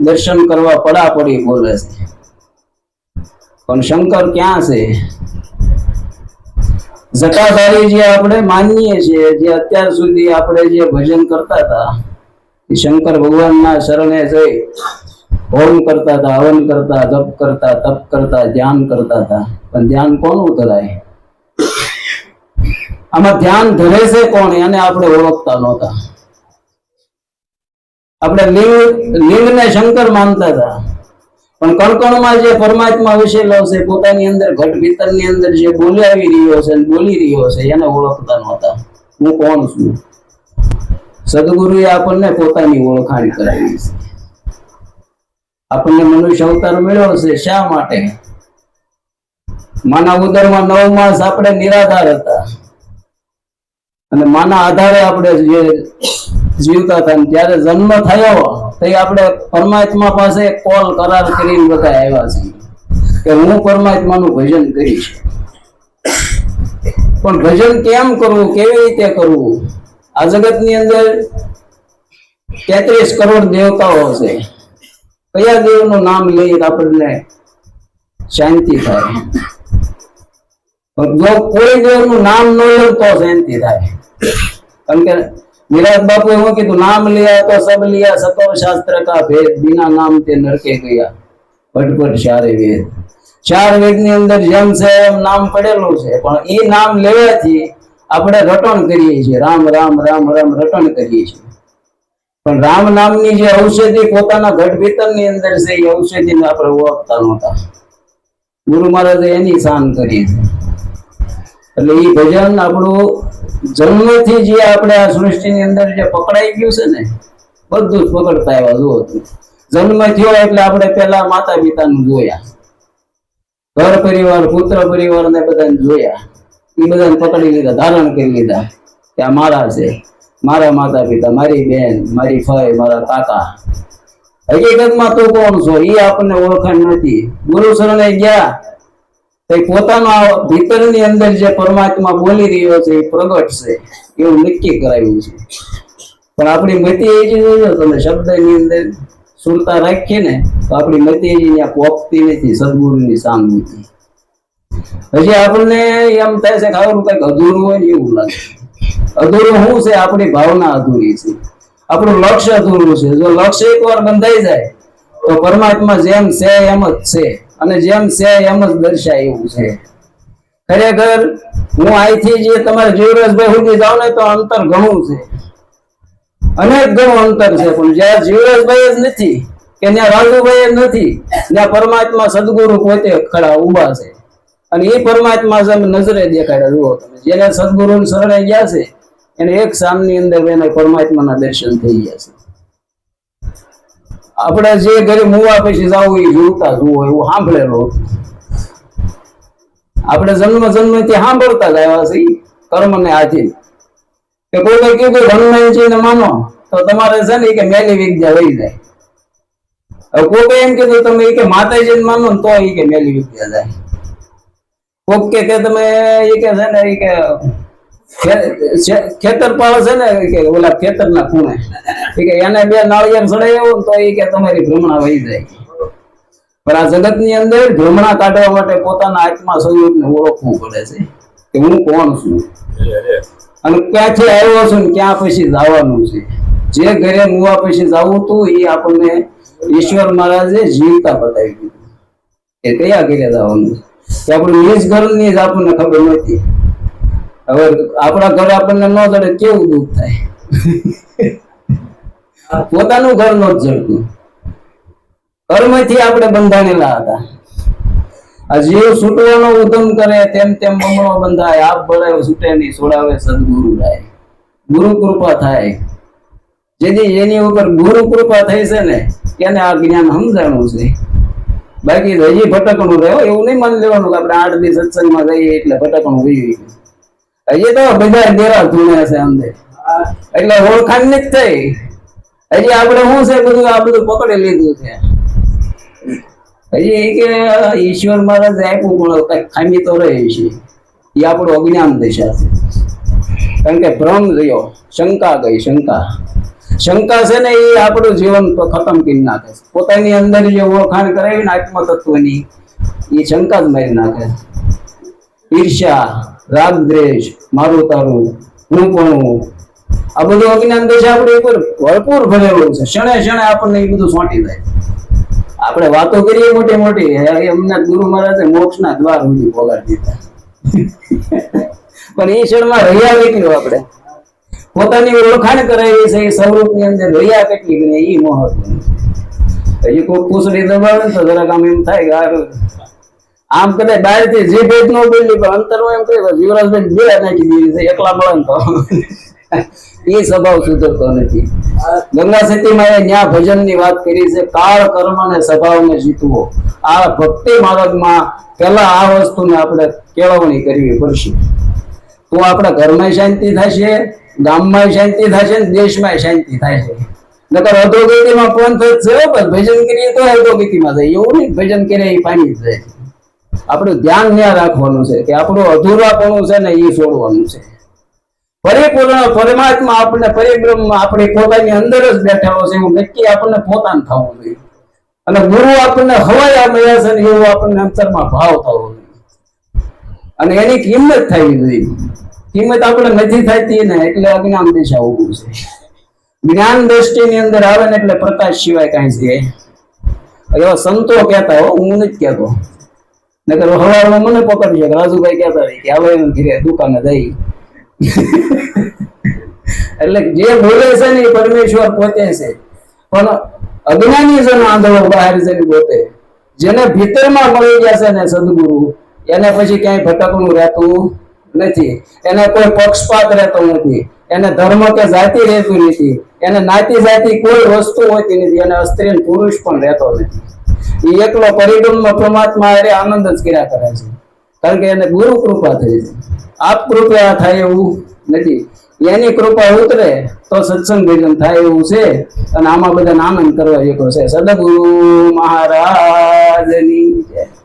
દર્શન કરવા પડાપડી બોલે છે. પણ શંકર ક્યાં છે? જટાધારી જે આપણે માનીએ છીએ, જે અત્યાર સુધી આપણે જે ભજન કરતા હતા શંકર ભગવાનના શરણે જઈ હોમ કરતા હતા, હવન કરતા, જપ કરતા, તપ કરતા, ધ્યાન કરતા હતા. પણ ધ્યાન કોનું ધરાય આમાં ધ્યાન ધરે છે કોણ? એને આપણે ઓળખતા નહોતા. આપણે લિંગ, લિંગને શંકર માનતા હતા. પણ કણકણમાં જે પરમાત્મા વિશે છે પોતાની અંદર ઘટ ભીતરની અંદર જે બોલાવી રહ્યો છે બોલી રહ્યો છે, એને ઓળખતા નહોતા હું કોણ છું? સદગુરુએ આપણને પોતાની ઓળખાણ કરાવી છે. આપણને મનુષ્ય અવતાર મળ્યો છે, શા માટે? માના ઉદરમાં નવ માસ આપણે નિરાધાર હતા. અને માના આધારે આપણે જે જીવતા હતા ત્યારે જન્મ થયો તો આપણે પરમાત્મા પાસે કોલ કરાર કરીને બધા આવ્યા છે કે હું પરમાત્માનું ભજન કરીશ. પણ ભજન કેમ કરવું, કેવી રીતે કરવું? આ જગતની અંદર તેત્રીસ કરોડ દેવતાઓ છે કયા દેવનું નામ લઈએ આપણને શાંતિ થાય? જો કોઈ દેવનું નામ ન લે તો શાંતિ થાય. કારણ કે નિરાજ બાપુ એવું કીધું? નામ લિયા તો સબ લિયા સતો શાસ્ત્ર કા ભેદ બિના નામ તે નરકે ગયા. ફટફટ ચારે વેદ. ચાર વેદની અંદર જેમ છે એમ નામ પડેલું છે. પણ એ નામ લેવાથી આપણે રટણ કરીએ છીએ. રામ રામ રામ રામ રટણ કરીએ છીએ. પણ રામ નામની જે ઔષધિ પોતાના ઘટ ભીતરની અંદર છે એ ઔષધિને આપણે ઓળખતા નહોતા. ગુરુ મહારાજે એની શાન કરી છે. એટલે એ ભજન આપણું જન્મથી જે આપણે આ સૃષ્ટિની અંદર જે પકડાઈ ગયું છે ને, બધું જ પકડતા એવા જુઓ જન્મ થયો એટલે આપણે પેલા માતા પિતાનું જોયા. ઘર પરિવાર, પુત્ર પરિવાર ને બધાને જોયા. એ બધાને પકડી લીધા, ધારણ કરી લીધા કે આ મારા છે, મારા માતા પિતા મારી બેન, મારી ભાઈ, મારા કાકા. હકીકતમાં તું કોણ છો? એ આપણને ઓળખાણ નથી. ગુરુ શરણે ગયા પોતાના ભીતરની અંદર જે પરમાત્મા બોલી રહ્યો છે એ પ્રગટશે એવું નક્કી કરાયું છે. પણ આપણી મતિ એજી જોજો તમે શબ્દની અંદર સુરતા રાખીએ ને, તો આપણી મતિ ત્યાં પોપતી નથી, સદગુરુની સામુથી હજી આપણને એમ થાય છે કે આવું કંઈક અધૂરું હોય ને એવું લાગે. અધૂરું શું છે? આપણી ભાવના અધૂરી છે. આપણું લક્ષ્ય અધૂરું છે. જો લક્ષ્ય એકવાર બંધાઈ જાય, તો પરમાત્મા જેમ છે એમ જ છે. અને જેમ છે એમ જ દર્શાય એવું છે. ખરેખર, હું અહીંથી જે તમારે જીવરાજભાઈ સુધી જાઉં ને તો અંતર ઘણું છે. અનેક ઘણું અંતર છે, પણ જ્યાં જીવરાજભાઈ જ નથી કે ત્યાં રાજુભાઈ નથી, ત્યાં પરમાત્મા સદગુરુ પોતે ખડા ઊભા છે. અને એ પરમાત્મા સામે નજરે દેખાડ્યા જુઓ તમે. જેને સદગુરુ શરણે ગયા છે, એને એક સામની અંદર એને પરમાત્માના દર્શન થઈ ગયા છે. આપણે જે ઘરે મુવા પછી જવું એ જોતા જુઓ એવું સાંભળેલું આપણે જન્મ જન્મથી સાંભળતા જ આવ્યા છે ઈ કર્મને આધીન. કે કોઈ કીધું હનુમાનજીને માનો, તો તમારે છે ને કે મેલી વિદ્યા રહી જાય. કોઈ એમ કીધું, તમે કે માતાજીને માનો તો એ કે મેલી વિદ્યા જાય. કોક કે કે તમે એ કે છે ને, એ કે ખેતર પાળો છે ને કે ઓલા ખેતરના ખૂણે. કે એને બે નાળિયેર ચડાવ્યો તો એ કે તમારી ભ્રમણા વહી જાય. પણ આ જગતની અંદર ભ્રમણા કાઢવા માટે પોતાના આત્મા સ્વરૂપને ઓળખવું પડે છે. કે હું કોણ છું? અને ક્યાંથી આવ્યો છું ને ક્યાં પછી જવાનું છે? જે ઘરે મુવા પછી જવું હતું એ આપણને ઈશ્વર મહારાજે જીવતા બતાવી દીધું. એ કયા ઘરે જવાનું છે? આપણું નિજ ઘરની જ આપણને ખબર નથી. હવે આપણા ઘરે આપણને ન જડે કેવું દુઃખ થાય? પોતાનું ઘર નો જ જડતું કર્મથી આપણે બંધાણેલા હતા. આ જીવ છૂટવાનો ઉધમ કરે તેમ તેમ બમણો બંધાય, આપ બળાવે છૂટે નહીં છોડાવે સદગુરુ રાય ગુરુ કૃપા થાય. જેથી એની ઉપર ગુરુ કૃપા થઈ છે ને એને આ જ્ઞાન સમજાણું છે. બાકી હજી ભટકણું રહ્યો, એવું નહીં માની લેવાનું કે આપણે આઠ દિવસ સત્સંગમાં જઈએ એટલે ભટકણું વહી હજી તો બધા ગેરા ધૂણે છે અંદર. એટલે ઓળખાણ નથી થઈ. હજી આપણે શું છે? બધું આ બધું પકડી લીધું છે. હજી કે, ઈશ્વર મહારાજ આપ્યું, પણ કઈ ખામી તો રહે છે. એ આપણું અજ્ઞાન દિશા છે. કારણ કે ભ્રમ રહ્યો, શંકા ગઈ, શંકા. શંકા છે ને એ આપણું જીવન ખતમ કરી નાખે છે. પોતાની અંદર જે ઓળખાણ કરાવી ને આત્મતત્વની, એ શંકા જ મારી નાખે ઈર્ષ્યા રાગ દ્વેષ મારું તારું, હું પણ આ બધું અજ્ઞાન દોષ આપણે ઉપર ભરપૂર ભરેલું છે ક્ષણે ક્ષણે આપણને એ બધું સોંટી જાય આપણે વાતો કરીએ મોટી મોટી એમના ગુરુ મહારાજે મોક્ષના દ્વાર સુધી પોગાડી દીધા. પણ એ ક્ષણમાં રહ્યા નીકળ્યો આપણે. પોતાની ઓળખાણ કરાવી છે એ સ્વરૂપની અંદર રહ્યા કેટલી એ મહત્વનું છે હજી કોઈ પૂછડી દબાવે તો જરાક આમ એમ થાય કે આમ કદાચ બહારથી જે ભેદ ન બોલી, પણ અંતરમાં એમ કહ્યું યુવરાજભાઈ બે નાખી દીધી છે, એકલા મળે તો. એ સ્વભાવ સુધરતો નથી. ગંગા સતીમાં એ ન્યા ભજનની વાત કરી છે, કાળ કર્મ અને સ્વભાવને જીતવો. આ ભક્તિ માર્ગમાં પેલા આ વસ્તુને આપણે કેળવણી કરવી પડશે. તો આપણા ઘરમાં શાંતિ થશે, ગામમાં શાંતિ થશે, ને દેશમાં શાંતિ થશે નકર અધોગતિમાં કોણ થશે પણ ભજન કરીએ તો અધોગતિમાં થાય એવું નહીં ભજન કરીએ એ પાણી જાય. આપણું ધ્યાન ત્યાં રાખવાનું છે, કે આપણું અધૂરાપણું છે ને એ છોડવાનું છે. પરિપૂર્ણ પરમાત્મા આપણને પરિબ્રહ્મ આપણે પોતાની અંદર જ બેઠેલો છે એવું નક્કી આપણને પોતાને થવું જોઈએ. અને ગુરુ આપણને હવાયા મળ્યા છે ને એવું આપણને અંતરમાં ભાવ થવો જોઈએ. અને એની કિંમત થવી જોઈએ. કિંમત આપણે નથી થતી ને એટલે અજ્ઞાન દેશ આવવું છે. જ્ઞાન દ્રષ્ટિની અંદર આવે ને એટલે પ્રકાશ સિવાય કાંઈ છે. એવા સંતો કહેતા હો, હું નથી કહેતો. નકર હવારમાં મને પકડશે કે રાજુભાઈ કહેતા કે હવે ઘરે દુકાને જઈ. એટલે જે બોલે છે ને એ પરમેશ્વર પોતે છે. પણ અજ્ઞાની છે આંધળો બહાર જઈને પોતે. જેને ભીતરમાં મળી ગયા છે ને સદગુરુ, એને પછી ક્યાંય ભટકનું રહેતું નથી. એને કોઈ પક્ષપાત રહેતો નથી. એને ધર્મ કે જાતિ રહેતું નથી. એને નાતી જાતિ કોઈ વસ્તુ હોતી નથી. એને સ્ત્રી પુરુષ પણ રહેતો નથી. એ એકલો પરિબ્રહ્મ પરમાત્મા આનંદ જ કર્યા કરે છે. કારણ કે એને ગુરુ કૃપા થઈ. છે આપ કૃપા થાય એવું નથી. એની કૃપા ઉતરે તો સત્સંગ ભજન થાય એવું છે. અને આમાં બધાને આનંદ કરવા જેવો છે. સદગુરુ મહારાજની